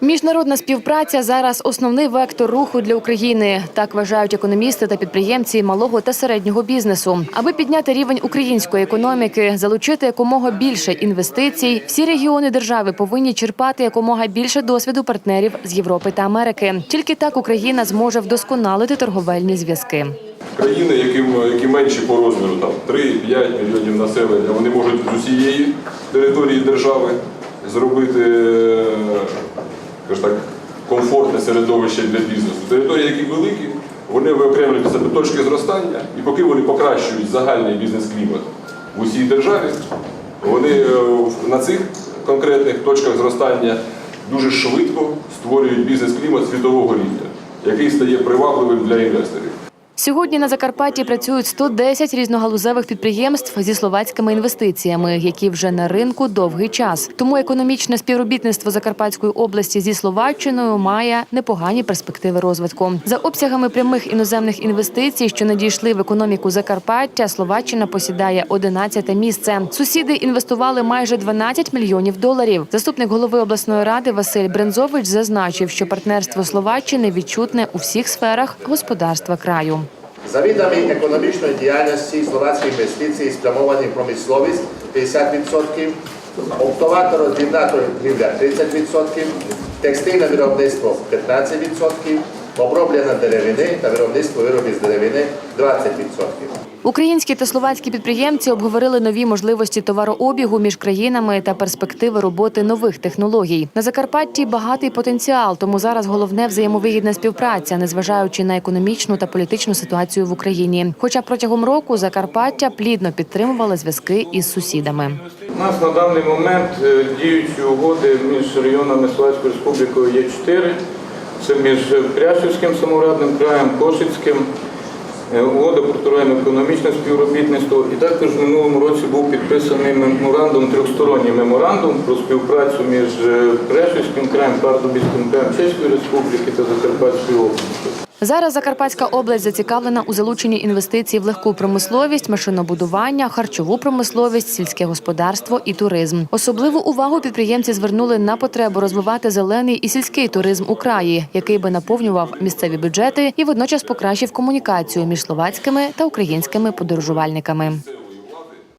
Міжнародна співпраця зараз основний вектор руху для України. Так вважають економісти та підприємці малого та середнього бізнесу. Аби підняти рівень української економіки, залучити якомога більше інвестицій, всі регіони держави повинні черпати якомога більше досвіду партнерів з Європи та Америки. Тільки так Україна зможе вдосконалити торговельні зв'язки. Країни, яким, які менші по розміру, там 3-5 мільйонів населення, вони можуть з усієї території держави зробити е, комфортне середовище для бізнесу. Території, які великі, вони виокремлюють себе точки зростання, і поки вони покращують загальний бізнес-клімат в усій державі, вони е, на цих конкретних точках зростання дуже швидко створюють бізнес-клімат світового рівня, який стає привабливим для інвесторів. Сьогодні на Закарпатті працюють 110 різногалузевих підприємств зі словацькими інвестиціями, які вже на ринку довгий час. Тому економічне співробітництво Закарпатської області зі Словаччиною має непогані перспективи розвитку. За обсягами прямих іноземних інвестицій, що надійшли в економіку Закарпаття, Словаччина посідає 11 місце. Сусіди інвестували майже 12 мільйонів доларів. Заступник голови обласної ради Василь Брензович зазначив, що партнерство Словаччини відчутне у всіх сферах господарства краю. Завідами економічної діяльності словацькі інвестиції спрямовані промисловість 50%, оптова роздрібна торгівля 30%, текстильне виробництво 15%, оброблення деревини та виробництво виробів з деревини 20%. Українські та словацькі підприємці обговорили нові можливості товарообігу між країнами та перспективи роботи нових технологій. На Закарпатті багатий потенціал, тому зараз головне взаємовигідна співпраця, незважаючи на економічну та політичну ситуацію в Україні. Хоча протягом року Закарпаття плідно підтримувало зв'язки із сусідами. У нас на даний момент е, діючі угоди між районами Словацькою Республікою є чотири. Це між Прящівським самоврядним краєм, Кошицьким, е, угода про торговельно-економічне співробітництво. І також в минулому році був підписаний меморандум, трьохсторонній меморандум про співпрацю між е, Прящівським краєм, Пардубіським краєм Чеської Республіки та Закарпатською областю. Зараз Закарпатська область зацікавлена у залученні інвестицій в легку промисловість, машинобудування, харчову промисловість, сільське господарство і туризм. Особливу увагу підприємці звернули на потребу розвивати зелений і сільський туризм у краї, який би наповнював місцеві бюджети і водночас покращив комунікацію між словацькими та українськими подорожувальниками.